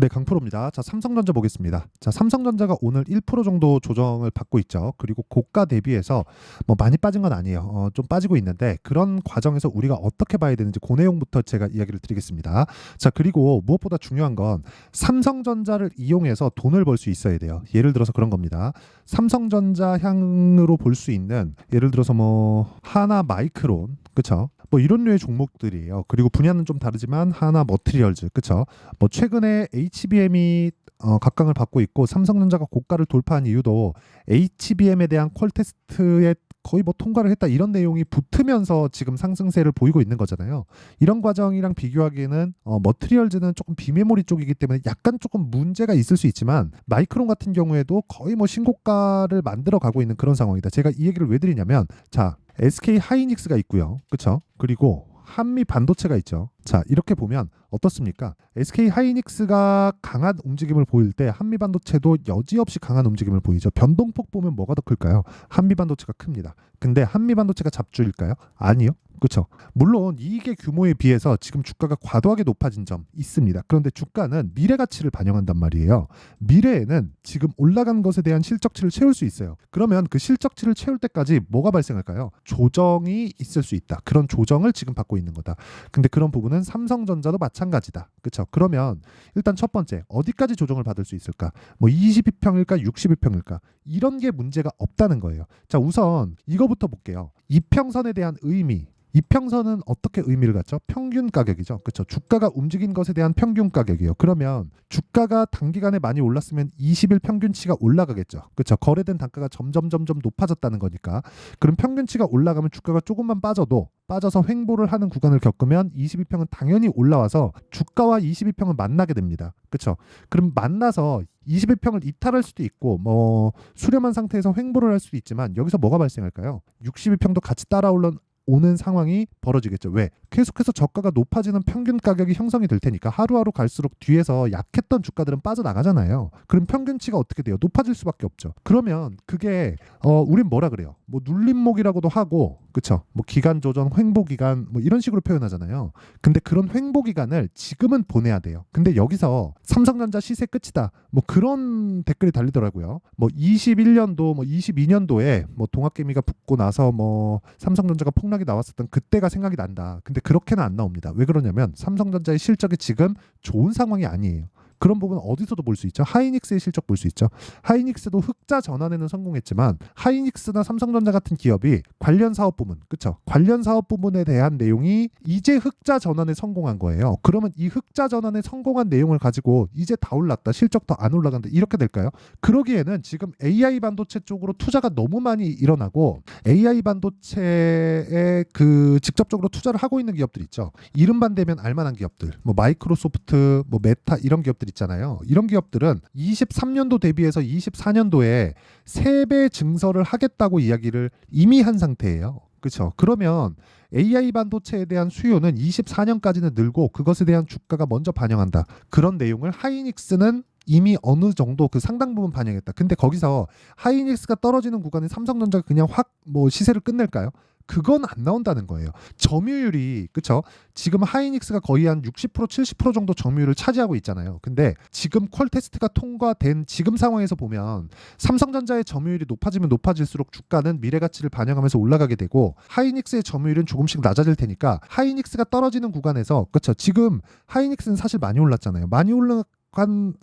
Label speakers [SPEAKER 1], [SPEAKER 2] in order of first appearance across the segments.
[SPEAKER 1] 네, 강프로입니다. 자, 삼성전자 보겠습니다. 자, 삼성전자가 오늘 1% 정도 조정을 받고 있죠. 그리고 고가 대비해서 뭐 많이 빠진 건 아니에요. 어, 좀 빠지고 있는데 그런 과정에서 우리가 어떻게 봐야 되는지 그 내용부터 제가 이야기를 드리겠습니다. 자, 그리고 무엇보다 중요한 건 삼성전자를 이용해서 돈을 벌 수 있어야 돼요. 예를 들어서 그런 겁니다. 삼성전자 향으로 볼 수 있는 예를 들어서 뭐 하나 마이크론, 그쵸? 뭐 이런 류의 종목들이에요. 그리고 분야는 좀 다르지만 하나 머티리얼즈, 그쵸? 뭐 최근에 HBM이 어, 각광을 받고 있고 삼성전자가 고가를 돌파한 이유도 HBM에 대한 퀄 테스트에 거의 뭐 통과를 했다 이런 내용이 붙으면서 지금 상승세를 보이고 있는 거잖아요. 이런 과정이랑 비교하기에는 어, 머트리얼즈는 조금 비메모리 쪽이기 때문에 약간 조금 문제가 있을 수 있지만 마이크론 같은 경우에도 거의 뭐 신고가를 만들어 가고 있는 그런 상황이다. 제가 이 얘기를 왜 드리냐면 자 SK 하이닉스가 있고요. 그렇죠? 그리고 한미 반도체가 있죠. 자, 이렇게 보면 어떻습니까? SK 하이닉스가 강한 움직임을 보일 때 한미 반도체도 여지없이 강한 움직임을 보이죠. 변동폭 보면 뭐가 더 클까요? 한미 반도체가 큽니다. 근데 한미 반도체가 잡주일까요? 아니요. 그렇죠. 물론 이익의 규모에 비해서 지금 주가가 과도하게 높아진 점 있습니다. 그런데 주가는 미래 가치를 반영한단 말이에요. 미래에는 지금 올라간 것에 대한 실적치를 채울 수 있어요. 그러면 그 실적치를 채울 때까지 뭐가 발생할까요? 조정이 있을 수 있다. 그런 조정을 지금 받고 있는 거다. 근데 그런 부분은 삼성전자도 마찬가지다. 그렇죠? 그러면 일단 첫 번째 어디까지 조정을 받을 수 있을까? 뭐 22평일까 62평일까? 이런 게 문제가 없다는 거예요. 자, 우선 이거부터 볼게요. 이평선에 대한 의미 이평선은 어떻게 의미를 갖죠? 평균 가격이죠. 그렇죠. 주가가 움직인 것에 대한 평균 가격이에요. 그러면 주가가 단기간에 많이 올랐으면 20일 평균치가 올라가겠죠. 그렇죠. 거래된 단가가 점점 점점 높아졌다는 거니까. 그럼 평균치가 올라가면 주가가 조금만 빠져도 빠져서 횡보를 하는 구간을 겪으면 22평은 당연히 올라와서 주가와 22평은 만나게 됩니다. 그렇죠. 그럼 만나서 21평을 이탈할 수도 있고 뭐 수렴한 상태에서 횡보를 할 수도 있지만 여기서 뭐가 발생할까요? 62평도 같이 따라 올라 오는 상황이 벌어지겠죠. 왜? 계속해서 저가가 높아지는 평균 가격이 형성이 될 테니까 하루하루 갈수록 뒤에서 약했던 주가들은 빠져나가잖아요. 그럼 평균치가 어떻게 돼요? 높아질 수밖에 없죠. 그러면 그게 어 우린 뭐라 그래요? 뭐 눌림목이라고도 하고 그쵸? 뭐 기간 조정, 횡보 기간 뭐 이런 식으로 표현하잖아요. 근데 그런 횡보 기간을 지금은 보내야 돼요. 근데 여기서 삼성전자 시세 끝이다. 뭐 그런 댓글이 달리더라고요. 뭐 21년도 뭐 22년도에 뭐 동학개미가 붙고 나서 뭐 삼성전자가 폭락이 나왔었던 그때가 생각이 난다. 근데 그렇게는 안 나옵니다. 왜 그러냐면 삼성전자의 실적이 지금 좋은 상황이 아니에요. 그런 부분 어디서도 볼 수 있죠. 하이닉스의 실적 볼 수 있죠. 하이닉스도 흑자 전환에는 성공했지만 하이닉스나 삼성전자 같은 기업이 관련 사업 부문, 그렇죠? 관련 사업 부문에 대한 내용이 이제 흑자 전환에 성공한 거예요. 그러면 이 흑자 전환에 성공한 내용을 가지고 이제 다 올랐다, 실적 더 안 올라간다 이렇게 될까요? 그러기에는 지금 AI 반도체 쪽으로 투자가 너무 많이 일어나고 AI 반도체에 그 직접적으로 투자를 하고 있는 기업들 있죠. 이름만 되면 알만한 기업들, 뭐 마이크로소프트, 뭐 메타 이런 기업들 있잖아요. 이런 기업들은 23년도 대비해서 24년도에 3배 증설을 하겠다고 이야기를 이미 한 상태예요. 그렇죠. 그러면 AI 반도체에 대한 수요는 24년까지는 늘고 그것에 대한 주가가 먼저 반영한다. 그런 내용을 하이닉스는 이미 어느 정도 그 상당 부분 반영했다. 근데 거기서 하이닉스가 떨어지는 구간에 삼성전자가 그냥 확 뭐 시세를 끝낼까요? 그건 안 나온다는 거예요. 점유율이 그쵸? 지금 하이닉스가 거의 한 60% 70% 정도 점유율을 차지하고 있잖아요. 근데 지금 퀄 테스트가 통과된 지금 상황에서 보면 삼성전자의 점유율이 높아지면 높아질수록 주가는 미래 가치를 반영하면서 올라가게 되고 하이닉스의 점유율은 조금씩 낮아질 테니까 하이닉스가 떨어지는 구간에서 그쵸? 지금 하이닉스는 사실 많이 올랐잖아요. 많이 올라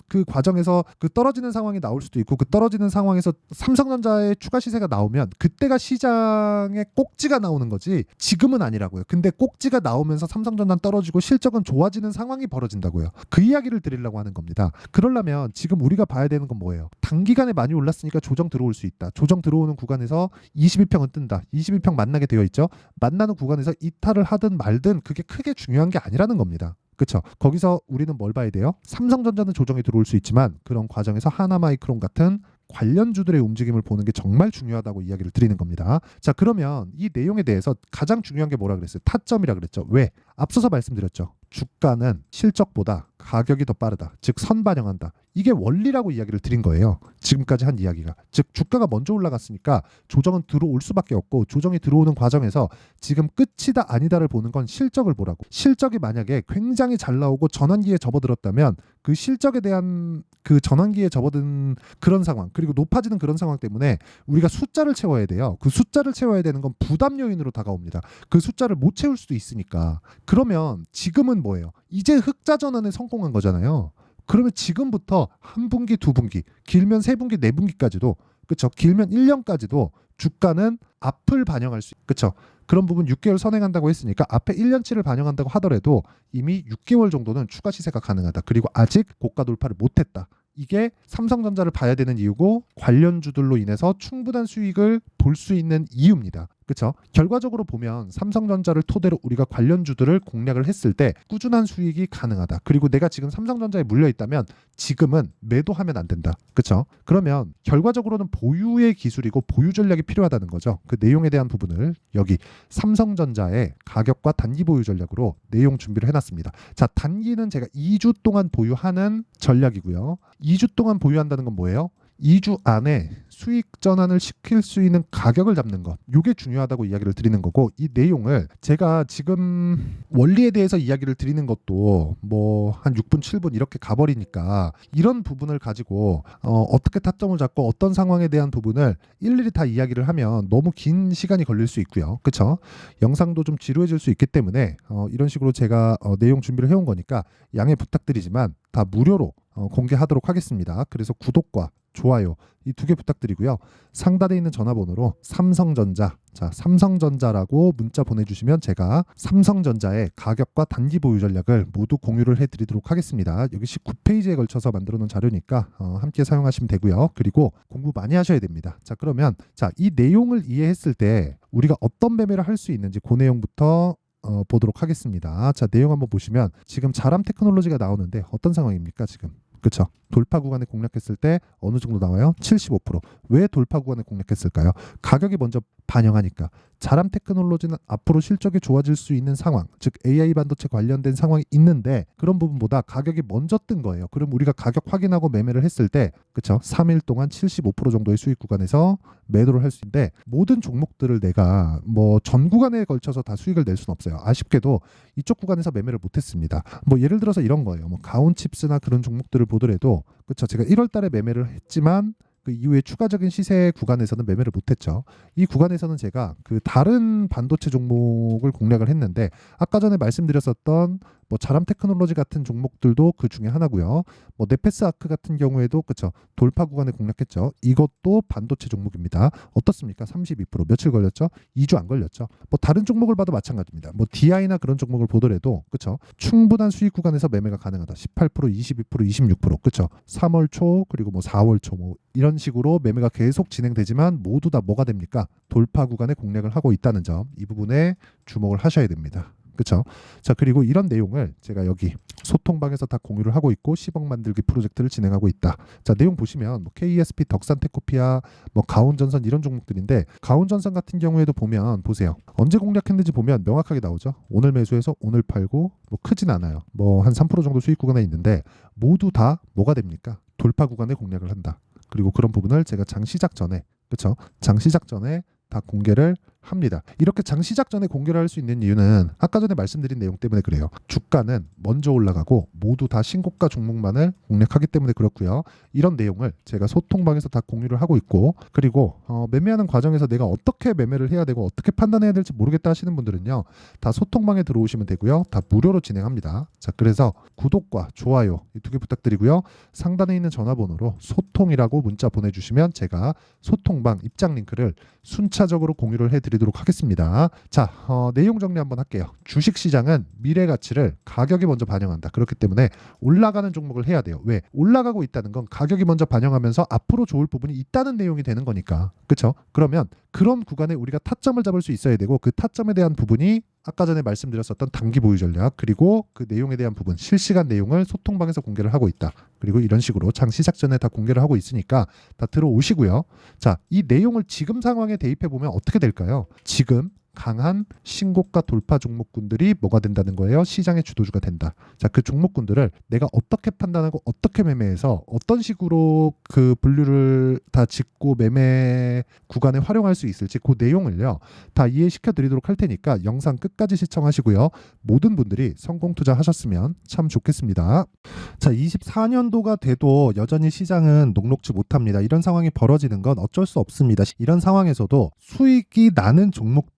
[SPEAKER 1] 그 과정에서 그 떨어지는 상황이 나올 수도 있고 그 떨어지는 상황에서 삼성전자의 추가 시세가 나오면 그때가 시장에 꼭지가 나오는 거지 지금은 아니라고요. 근데 꼭지가 나오면서 삼성전자 떨어지고 실적은 좋아지는 상황이 벌어진다고요. 그 이야기를 드리려고 하는 겁니다. 그러려면 지금 우리가 봐야 되는 건 뭐예요? 단기간에 많이 올랐으니까 조정 들어올 수 있다. 조정 들어오는 구간에서 22평은 뜬다. 22평 만나게 되어 있죠. 만나는 구간에서 이탈을 하든 말든 그게 크게 중요한 게 아니라는 겁니다. 그렇죠. 거기서 우리는 뭘 봐야 돼요? 삼성전자는 조정이 들어올 수 있지만 그런 과정에서 하나마이크론 같은 관련주들의 움직임을 보는 게 정말 중요하다고 이야기를 드리는 겁니다. 자, 그러면 이 내용에 대해서 가장 중요한 게 뭐라 그랬어요? 타점이라 그랬죠. 왜? 앞서서 말씀드렸죠. 주가는 실적보다 가격이 더 빠르다. 즉 선반영한다. 이게 원리라고 이야기를 드린 거예요. 지금까지 한 이야기가. 즉 주가가 먼저 올라갔으니까 조정은 들어올 수밖에 없고 조정이 들어오는 과정에서 지금 끝이다 아니다를 보는 건 실적을 보라고. 실적이 만약에 굉장히 잘 나오고 전환기에 접어들었다면 그 실적에 대한 그 전환기에 접어든 그런 상황 그리고 높아지는 그런 상황 때문에 우리가 숫자를 채워야 돼요. 그 숫자를 채워야 되는 건 부담 요인으로 다가옵니다. 그 숫자를 못 채울 수도 있으니까. 그러면 지금은 뭐예요? 이제 흑자 전환에 성공한 거잖아요. 그러면 지금부터 한 분기, 두 분기, 길면 세 분기, 네 분기까지도 그쵸? 길면 1년까지도 주가는 앞을 반영할 수, 그쵸? 그런 부분 6개월 선행한다고 했으니까 앞에 1년치를 반영한다고 하더라도 이미 6개월 정도는 추가 시세가 가능하다. 그리고 아직 고가 돌파를 못했다. 이게 삼성전자를 봐야 되는 이유고 관련주들로 인해서 충분한 수익을 볼 수 있는 이유입니다. 그렇죠? 결과적으로 보면 삼성전자를 토대로 우리가 관련주들을 공략을 했을 때 꾸준한 수익이 가능하다. 그리고 내가 지금 삼성전자에 물려 있다면 지금은 매도하면 안 된다. 그렇죠? 그러면 결과적으로는 보유의 기술이고 보유 전략이 필요하다는 거죠. 그 내용에 대한 부분을 여기 삼성전자의 가격과 단기 보유 전략으로 내용 준비를 해놨습니다. 자, 단기는 제가 2주 동안 보유하는 전략이고요. 2주 동안 보유한다는 건 뭐예요? 2주 안에 수익 전환을 시킬 수 있는 가격을 잡는 것. 이게 중요하다고 이야기를 드리는 거고 이 내용을 제가 지금 원리에 대해서 이야기를 드리는 것도 뭐 한 6분, 7분 이렇게 가버리니까 이런 부분을 가지고 어, 어떻게 타점을 잡고 어떤 상황에 대한 부분을 일일이 다 이야기를 하면 너무 긴 시간이 걸릴 수 있고요. 그렇죠? 영상도 좀 지루해질 수 있기 때문에 어, 이런 식으로 제가 어, 내용 준비를 해온 거니까 양해 부탁드리지만 다 무료로 어, 공개하도록 하겠습니다. 그래서 구독과 좋아요 이 두 개 부탁드리고요. 상단에 있는 전화번호로 삼성전자 자 삼성전자라고 문자 보내주시면 제가 삼성전자의 가격과 단기 보유 전략을 모두 공유를 해드리도록 하겠습니다. 여기 19페이지에 걸쳐서 만들어 놓은 자료니까 어, 함께 사용하시면 되고요. 그리고 공부 많이 하셔야 됩니다. 자 그러면 자이 내용을 이해했을 때 우리가 어떤 매매를 할 수 있는지 그 내용부터 어, 보도록 하겠습니다. 자 내용 한번 보시면 지금 자람 테크놀로지가 나오는데 어떤 상황입니까 지금? 그렇죠. 돌파 구간에 공략했을 때 어느 정도 나와요? 75%. 왜 돌파 구간에 공략했을까요? 가격이 먼저 반영하니까. 자람 테크놀로지는 앞으로 실적이 좋아질 수 있는 상황, 즉 AI 반도체 관련된 상황이 있는데 그런 부분보다 가격이 먼저 뜬 거예요. 그럼 우리가 가격 확인하고 매매를 했을 때, 그렇죠? 3일 동안 75% 정도의 수익 구간에서 매도를 할 수 있는데 모든 종목들을 내가 뭐 전 구간에 걸쳐서 다 수익을 낼 수는 없어요. 아쉽게도 이쪽 구간에서 매매를 못했습니다. 뭐 예를 들어서 이런 거예요. 뭐 가온칩스나 그런 종목들을 보더라도 그렇죠. 제가 1월 달에 매매를 했지만 그 이후에 추가적인 시세 구간에서는 매매를 못했죠. 이 구간에서는 제가 그 다른 반도체 종목을 공략을 했는데 아까 전에 말씀드렸었던 뭐 자람 테크놀로지 같은 종목들도 그 중에 하나고요. 뭐 네페스 아크 같은 경우에도 그쵸 돌파 구간에 공략했죠. 이것도 반도체 종목입니다. 어떻습니까? 32% 며칠 걸렸죠? 2주 안 걸렸죠. 뭐 다른 종목을 봐도 마찬가지입니다. 뭐 DI나 그런 종목을 보더라도 그쵸 충분한 수익 구간에서 매매가 가능하다. 18%, 22%, 26% 그쵸 3월 초 그리고 뭐 4월 초 뭐 이런 식으로 매매가 계속 진행되지만 모두 다 뭐가 됩니까? 돌파 구간에 공략을 하고 있다는 점 이 부분에 주목을 하셔야 됩니다. 그렇죠? 자 그리고 이런 내용을 제가 여기 소통방에서 다 공유를 하고 있고 10억 만들기 프로젝트를 진행하고 있다. 자 내용 보시면 뭐 KSP, 덕산테코피아, 뭐 가온전선 이런 종목들인데 가온전선 같은 경우에도 보면 보세요. 언제 공략했는지 보면 명확하게 나오죠. 오늘 매수해서 오늘 팔고 뭐 크진 않아요. 뭐 한 3% 정도 수익 구간에 있는데 모두 다 뭐가 됩니까? 돌파 구간에 공략을 한다. 그리고 그런 부분을 제가 장 시작 전에 그렇죠? 장 시작 전에 다 공개를 합니다. 이렇게 장 시작 전에 공개를 할 수 있는 이유는 아까 전에 말씀드린 내용 때문에 그래요. 주가는 먼저 올라가고 모두 다 신고가 종목만을 공략하기 때문에 그렇고요. 이런 내용을 제가 소통방에서 다 공유를 하고 있고 그리고 어, 매매하는 과정에서 내가 어떻게 매매를 해야 되고 어떻게 판단해야 될지 모르겠다 하시는 분들은요. 다 소통방에 들어오시면 되고요. 다 무료로 진행합니다. 자, 그래서 구독과 좋아요 이두개 부탁드리고요. 상단에 있는 전화번호로 소통이라고 문자 보내주시면 제가 소통방 입장 링크를 순차적으로 공유를 해드 리도록 하겠습니다. 자, 어, 내용 정리 한번 할게요. 주식 시장은 미래 가치를 가격이 먼저 반영한다. 그렇기 때문에 올라가는 종목을 해야 돼요. 왜? 올라가고 있다는 건 가격이 먼저 반영하면서 앞으로 좋을 부분이 있다는 내용이 되는 거니까. 그렇죠? 그러면 그런 구간에 우리가 타점을 잡을 수 있어야 되고 그 타점에 대한 부분이 아까 전에 말씀드렸었던 단기 보유 전략 그리고 그 내용에 대한 부분 실시간 내용을 소통방에서 공개를 하고 있다. 그리고 이런 식으로 장 시작 전에 다 공개를 하고 있으니까 다 들어오시고요. 자, 이 내용을 지금 상황에 대입해 보면 어떻게 될까요? 지금 강한 신고가 돌파 종목군들이 뭐가 된다는 거예요? 시장의 주도주가 된다. 자, 그 종목군들을 내가 어떻게 판단하고 어떻게 매매해서 어떤 식으로 그 분류를 다 짓고 매매 구간에 활용할 수 있을지 그 내용을요. 다 이해시켜 드리도록 할 테니까 영상 끝까지 시청하시고요. 모든 분들이 성공 투자하셨으면 참 좋겠습니다. 자, 24년도가 돼도 여전히 시장은 녹록지 못합니다. 이런 상황이 벌어지는 건 어쩔 수 없습니다. 이런 상황에서도 수익이 나는 종목